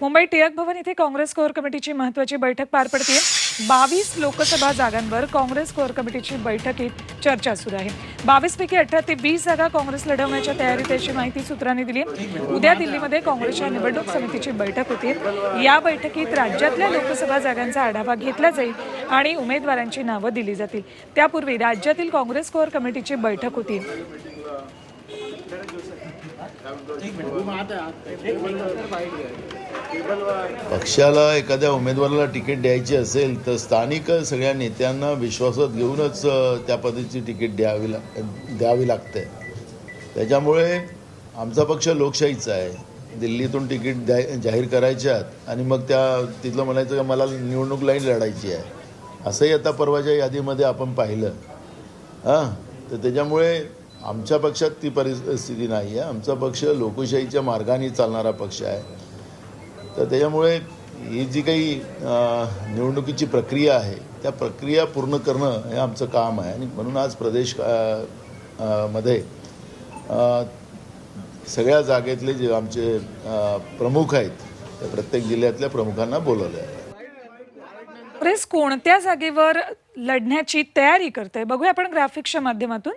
मुंबई टिळक भवन इथे काँग्रेस कोअर कमिटीची महत्वाची बैठक पार पडते बावीस लोकसभा जागांवर काँग्रेस कोअर कमिटीची बैठकीत चर्चा सुरू आहे. बावीस पैकी अठरा ते वीस जागा काँग्रेस लढवण्याच्या तयारीत अशी माहिती सूत्रांनी दिली उद्या दिल्लीमध्ये काँग्रेसच्या निवडणूक समितीची बैठक होती. या बैठकीत राज्यातल्या लोकसभा जागांचा आढावा घेतला जाईल आणि उमेदवारांची नावं दिली जातील. त्यापूर्वी राज्यातील काँग्रेस कोअर कमिटीची बैठक होती. पक्षाला एखाद्या उमेदवाराला तिकीट द्यायची असेल तर स्थानिक सगळ्या नेत्यांना विश्वासात घेऊनच त्या पद्धतीची तिकीट द्यावी लाग द्यावी लागते. त्याच्यामुळे आमचा पक्ष लोकशाहीचा आहे. दिल्लीतून तिकीट द्या जाहीर करायच्यात आणि मग त्या तिथलं म्हणायचं की मला निवडणूक लाईन लढायची आहे. असंही आता परवाच्या यादीमध्ये आपण पाहिलं. हां तर त्याच्यामुळे आमच्या पक्षात ती परिस्थिती नाही आहे. आमचा पक्ष लोकशाहीच्या मार्गाने चालणारा पक्ष आहे. तर त्याच्यामुळे ही जी काही निवडणुकीची प्रक्रिया आहे त्या प्रक्रिया पूर्ण करणं हे आमचं काम आहे. आणि म्हणून आज प्रदेशमध्ये सगळ्या जागेतले जे आमचे प्रमुख आहेत त्या प्रत्येक जिल्ह्यातल्या प्रमुखांना बोलवलं आहे काँग्रेस कोणत्या जागेवर लढण्याची तयारी करते बघूया आपण ग्राफिक्सच्या माध्यमातून.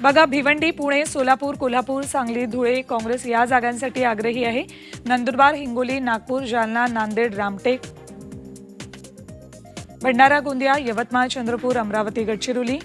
बघा भिवंडी पुणे सोलापूर कोल्हापूर सांगली धुळे काँग्रेस या जागांसाठी आग्रही आहे. नंदुरबार हिंगोली नागपूर जालना नांदेड रामटेक. भंडारा गोंदिया यवतमाळ चंद्रपूर अमरावती गडचिरोली.